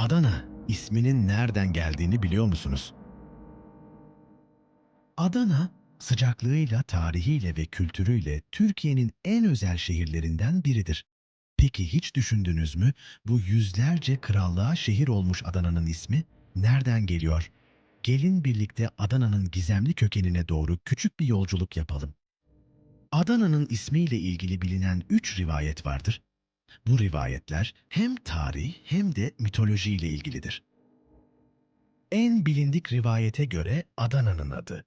Adana isminin nereden geldiğini biliyor musunuz? Adana, sıcaklığıyla, tarihiyle ve kültürüyle Türkiye'nin en özel şehirlerinden biridir. Peki hiç düşündünüz mü bu yüzlerce krallığa şehir olmuş Adana'nın ismi nereden geliyor? Gelin birlikte Adana'nın gizemli kökenine doğru küçük bir yolculuk yapalım. Adana'nın ismiyle ilgili bilinen üç rivayet vardır. Bu rivayetler hem tarih hem de mitoloji ile ilgilidir. En bilindik rivayete göre Adana'nın adı,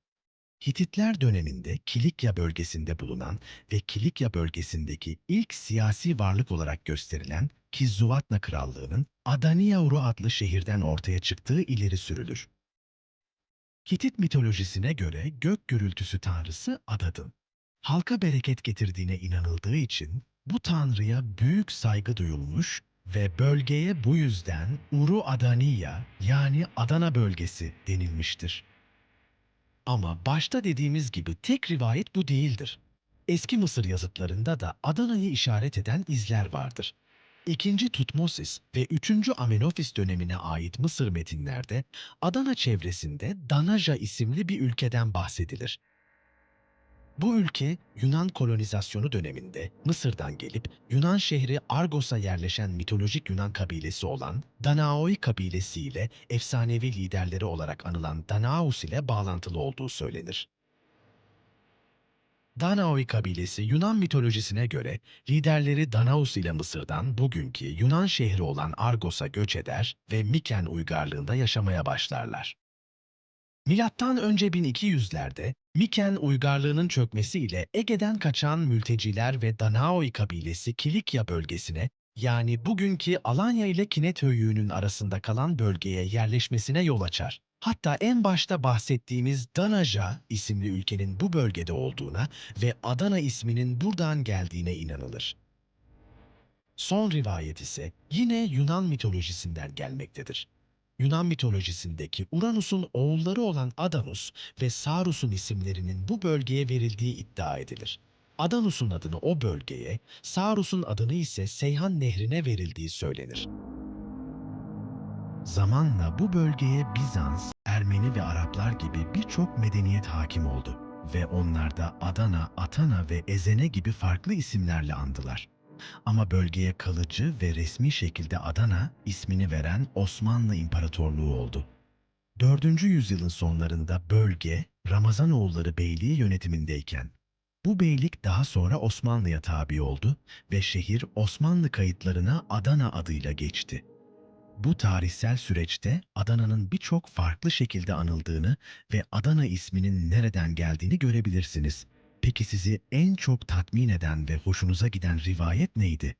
Hititler döneminde Kilikya bölgesinde bulunan ve Kilikya bölgesindeki ilk siyasi varlık olarak gösterilen Kizzuvatna Krallığı'nın Adaniyauru adlı şehirden ortaya çıktığı ileri sürülür. Hitit mitolojisine göre gök gürültüsü tanrısı Adad'ın halka bereket getirdiğine inanıldığı için bu tanrıya büyük saygı duyulmuş ve bölgeye bu yüzden Uru Adaniya yani Adana bölgesi denilmiştir. Ama başta dediğimiz gibi tek rivayet bu değildir. Eski Mısır yazıtlarında da Adana'yı işaret eden izler vardır. İkinci Tutmosis ve üçüncü Amenofis dönemine ait Mısır metinlerde Adana çevresinde Danaja isimli bir ülkeden bahsedilir. Bu ülke Yunan kolonizasyonu döneminde Mısır'dan gelip Yunan şehri Argos'a yerleşen mitolojik Yunan kabilesi olan Danaoi kabilesi ile efsanevi liderleri olarak anılan Danaus ile bağlantılı olduğu söylenir. Danaoi kabilesi Yunan mitolojisine göre liderleri Danaus ile Mısır'dan bugünkü Yunan şehri olan Argos'a göç eder ve Miken uygarlığında yaşamaya başlarlar. Milattan önce 1200'lerde Miken uygarlığının çökmesiyle Ege'den kaçan mülteciler ve Danaoi kabilesi Kilikya bölgesine yani bugünkü Alanya ile Kinet höyüğünün arasında kalan bölgeye yerleşmesine yol açar. Hatta en başta bahsettiğimiz Danaja isimli ülkenin bu bölgede olduğuna ve Adana isminin buradan geldiğine inanılır. Son rivayet ise yine Yunan mitolojisinden gelmektedir. Yunan mitolojisindeki Uranus'un oğulları olan Adanus ve Sarus'un isimlerinin bu bölgeye verildiği iddia edilir. Adanus'un adını o bölgeye, Sarus'un adını ise Seyhan Nehri'ne verildiği söylenir. Zamanla bu bölgeye Bizans, Ermeni ve Araplar gibi birçok medeniyet hakim oldu ve onlar da Adana, Atana ve Ezene gibi farklı isimlerle andılar. Ama bölgeye kalıcı ve resmi şekilde Adana ismini veren Osmanlı İmparatorluğu oldu. 4. yüzyılın sonlarında bölge Ramazanoğulları Beyliği yönetimindeyken bu beylik daha sonra Osmanlı'ya tabi oldu ve şehir Osmanlı kayıtlarına Adana adıyla geçti. Bu tarihsel süreçte Adana'nın birçok farklı şekilde anıldığını ve Adana isminin nereden geldiğini görebilirsiniz. Peki sizi en çok tatmin eden ve hoşunuza giden rivayet neydi?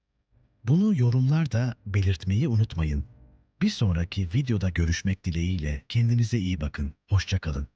Bunu yorumlarda belirtmeyi unutmayın. Bir sonraki videoda görüşmek dileğiyle kendinize iyi bakın. Hoşçakalın.